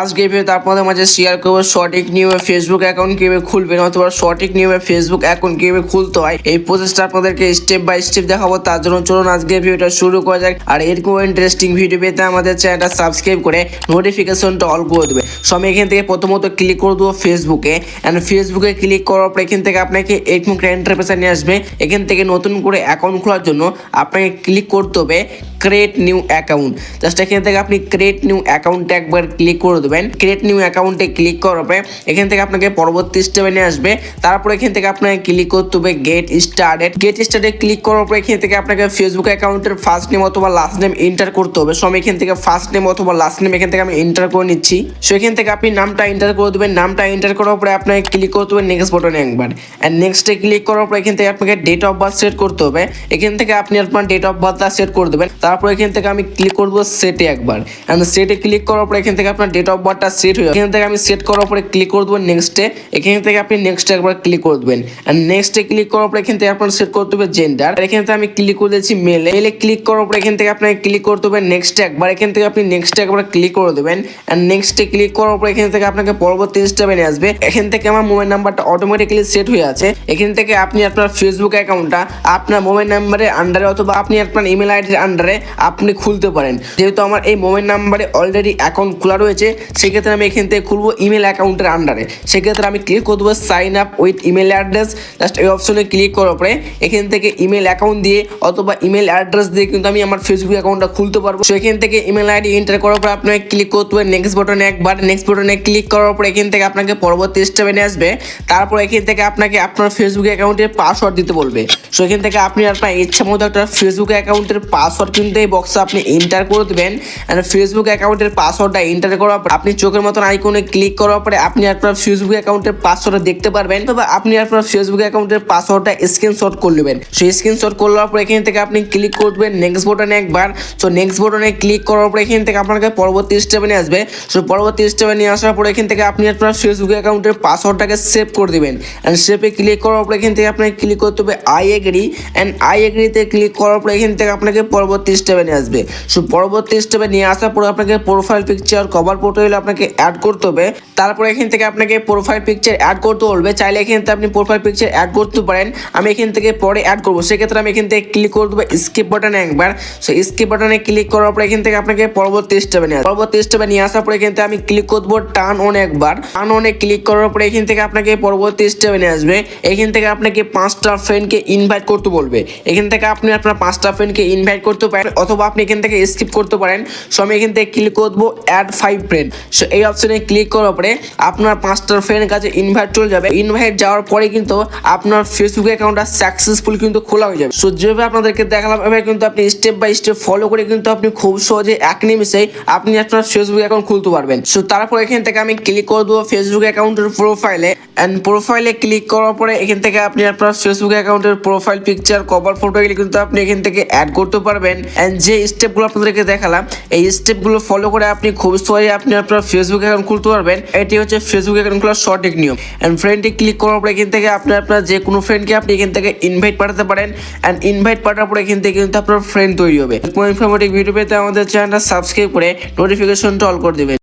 আজকে ভিডিওতে আপনাদের মাঝে শেয়ার করব, সঠিক নিয়মে ফেসবুক অ্যাকাউন্ট কীভাবে খুলবেন অথবা সঠিক নিয়মে ফেসবুক অ্যাকাউন্ট কীভাবে খুলতে হয়। এই প্রসেসটা আপনাদেরকে স্টেপ বাই স্টেপ দেখাবো, তার জন্য চলুন আজকে ভিডিওটা শুরু করা যাক। আর এরকম ইন্টারেস্টিং ভিডিও পেতে আমাদের চ্যানেলটা সাবস্ক্রাইব করে নোটিফিকেশনটা অল করে দেবে। সো আমি এখান থেকে প্রথমত ক্লিক করে দেবো ফেসবুকে অ্যান্ড ফেসবুকে ক্লিক করার পর এখান থেকে আপনাকে এরকম একটা ইন্টারফেসে নিয়ে আসবে। এখান থেকে নতুন করে অ্যাকাউন্ট খোলার জন্য আপনাকে ক্লিক করতে হবে। ক্রিয়েট নিউ অ্যাকাউন্ট জাস্ট এখান থেকে আপনি ক্রিয়েট নিউ অ্যাকাউন্টে একবার ক্লিক করে দেবেন। ক্রিয়েট নিউ অ্যাকাউন্টে ক্লিক করার পরে এখান থেকে আপনাকে পরবর্তী স্টেপে নিয়ে আসবে। তারপর এখান থেকে আপনাকে ক্লিক করতে হবে গেট স্টার্টেড গেট স্টার্টে ক্লিক করার পরে এখান থেকে আপনাকে ফেসবুক অ্যাকাউন্টের ফার্স্ট নেম অথবা লাস্ট নেম এন্টার করতে হবে। সো আমি এখান থেকে ফার্স্ট নেম অথবা লাস্ট নেম এখান থেকে আমি এন্টার করে নিচ্ছি। সো এখান থেকে আপনি নামটা এন্টার করে দেবেন। নামটা এন্টার করার পরে আপনাকে ক্লিক করতে হবে নেক্সট বটনে একবার। অ্যান্ড নেক্সটে ক্লিক করার পরে এখান থেকে আপনাকে ডেট অফ বার্থ সেট করতে হবে। এখান থেকে আপনি আপনার ডেট অফ বার্থটা সেট করে দেবেন। তারপর এখান থেকে আমি ক্লিক করব সেটে একবার অ্যান্ড সেটে ক্লিক করার পর এখান থেকে আপনার ডেট অফ বার্থটা সেট হয়ে এখান থেকে আমি সেট করার পরে ক্লিক করে দেবো নেক্সটে এখান থেকে আপনি নেক্সটে একবার ক্লিক করে দেবেন অ্যান্ড নেক্সটে ক্লিক করার পর এখান থেকে আপনার সেট করতে হবে জেন্ডার এখান থেকে আমি ক্লিক করে দিয়েছি মেলে মেলে ক্লিক করার পর এখান থেকে আপনাকে ক্লিক করতে হবে নেক্সটে একবার এখান থেকে আপনি নেক্সটে একবার ক্লিক করে দেবেন অ্যান্ড নেক্সটে ক্লিক করার পর এখান থেকে আপনাকে পরবর্তী স্টেপে নিয়ে আসবে এখান থেকে আমার মোবাইল নাম্বারটা অটোমেটিক্যালি সেট হয়ে আছে এখান থেকে আপনি আপনার ফেসবুক অ্যাকাউন্টটা আপনার মোবাইল নাম্বারের আন্ডারে অথবা আপনি আপনার ইমেল আইডির আন্ডারে আপনি খুলতে পারেন। যেহেতু আমার এই মোবাইল নাম্বারে অলরেডি অ্যাকাউন্ট খোলা রয়েছে, সেক্ষেত্রে আমি এখান থেকে খুলবো ইমেল অ্যাকাউন্টের আন্ডারে সেক্ষেত্রে আমি ক্লিক করে দেবো sign up with email address just এই অপশনে ক্লিক করার পরে এখান থেকে ইমেল অ্যাকাউন্ট দিয়ে অথবা ইমেল অ্যাড্রেস দিয়ে কিন্তু আমি আমার ফেসবুক অ্যাকাউন্টটা খুলতে পারব। সো এখান থেকে ইমেল আইডি এন্টার করার পর আপনাকে ক্লিক করতে হবে নেক্সট বাটনে একবার। নেক্সট বাটনে ক্লিক করার পর এখান থেকে আপনাকে পরবর্তী স্টেপে নিয়ে আসবে। তারপর এখান থেকে আপনাকে আপনার ফেসবুক অ্যাকাউন্টের পাসওয়ার্ড দিতে বলবে। সো এখান থেকে আপনি আপনার ইচ্ছা মতো একটা ফেসবুক অ্যাকাউন্টের পাসওয়ার্ড কিন্তু এই বক্সে আপনি এন্টার করে দেবেন আর ফেসবুক অ্যাকাউন্টের পাসওয়ার্ডটা এন্টার করার পর আপনি চোখের মতন আইকনে ক্লিক করার পরে আপনি আপনার ফেসবুক অ্যাকাউন্টের পাসওয়ার্ড দেখতে পারবেন। তবে আপনি আপনার ফেসবুক অ্যাকাউন্টের পাসওয়ার্ডটা স্ক্রিনশট করে নেবেন। সেই স্ক্রিনশট করবার পর এখান থেকে আপনি ক্লিক করবেন নেক্সট বাটনে একবার। সো নেক্সট বাটনে ক্লিক করার পর এখান থেকে আপনাকে পরবর্তী স্টেপে নিয়ে আসবে। সো পরবর্তী স্টেপে নিয়ে আসার পর এখান থেকে আপনি আপনার ফেসবুক অ্যাকাউন্টের পাসওয়ার্ডটাকে সেভ করে দিবেন। অ্যান্ড সেভে ক্লিক করার পর এখান থেকে আপনাকে ক্লিক করতে হবে আই এগ্রি অ্যান্ড আই এগ্রিতে ক্লিক করার পর এখান থেকে আপনাকে পরবর্তী স্টেপে নিয়ে আসবে। সো পরবর্তী স্টেপে নিয়ে আসার পর আপনাকে প্রোফাইল পিকচার কভার হলে আপনাকে অ্যাড করতে হবে। তারপর এখান থেকে আপনাকে প্রোফাইল পিকচার অ্যাড করতে বলবে। চাইলে এখান থেকে আপনি প্রোফাইল পিকচার অ্যাড করতে পারেন। আমি এখান থেকে পরে অ্যাড করব। সেক্ষেত্রে আমি এখান থেকে ক্লিক করে দেবো স্কিপ বাটনে একবার। সো স্কিপ বাটনে ক্লিক করার পর এখান থেকে আপনাকে পরবর্তী স্টেপে নিয়ে। পরবর্তী স্টেপে নিয়ে আসার পর এখান থেকে আমি ক্লিক করে দেবো টার্ন অন একবার। টার্ন অনে ক্লিক করার পর এখান থেকে আপনাকে পরবর্তী স্টেপে নিয়ে আসবে। এখান থেকে আপনাকে পাঁচটা ফ্রেন্ডকে ইনভাইট করতে বলবে। এখান থেকে আপনি আপনার পাঁচটা ফ্রেন্ডকে ইনভাইট করতে পারেন। অথবা আপনি এখান থেকে স্কিপ করতে পারেন। সো আমি এখান থেকে ক্লিক করব অ্যাড ফাইভ ফ্রেন্ড সো এই অপশনে ক্লিক করার পরে আপনার পাঁচটা ফ্রেন্ডের কাছে ইনভাইট চলে যাবে। ইনভাইট যাওয়ার পরে কিন্তু আপনার ফেসবুক অ্যাকাউন্টটা সাকসেসফুল কিন্তু খোলা হয়ে যাবে। সো যেভাবে আপনাদেরকে দেখালাম, এভাবে কিন্তু আপনি স্টেপ বাই স্টেপ ফলো করে কিন্তু আপনি খুব সহজে এক নিমিশে আপনি আপনার ফেসবুক অ্যাকাউন্ট খুলতে পারবেন। সো তারপর এখান থেকে আমি ক্লিক করে দেবো ফেসবুক অ্যাকাউন্টের প্রোফাইলে অ্যান্ড প্রোফাইলে ক্লিক করার পরে এখান থেকে আপনি আপনার ফেসবুক অ্যাকাউন্টের প্রোফাইল পিকচার কভার ফটো এগুলি কিন্তু আপনি এখান থেকে অ্যাড করতে পারবেন। অ্যান্ড যে স্টেপগুলো আপনাদেরকে দেখালাম, এই স্টেপগুলো ফলো করে আপনি খুব সহজে আপনি আপনার ফেসবুক অ্যাকাউন্ট খুলতে পারবেন। এটি হচ্ছে ফেসবুক অ্যাকাউন্ট খোলার সঠিক নিয়ম। অ্যান্ড ফ্রেন্ডে ক্লিক করার পরে এখান থেকে আপনি আপনার যে কোনো ফ্রেন্ডকে আপনি এখান থেকে ইনভাইট পাঠাতে পারেন। অ্যান্ড ইনভাইট পাঠার পরে এখান থেকে কিন্তু আপনার ফ্রেন্ড তৈরি হবে। কোনো ইনফরমেটিভ ভিডিও পেতে আমাদের চ্যানেলটা সাবস্ক্রাইব করে নোটিফিকেশনটা অল করে দেবেন।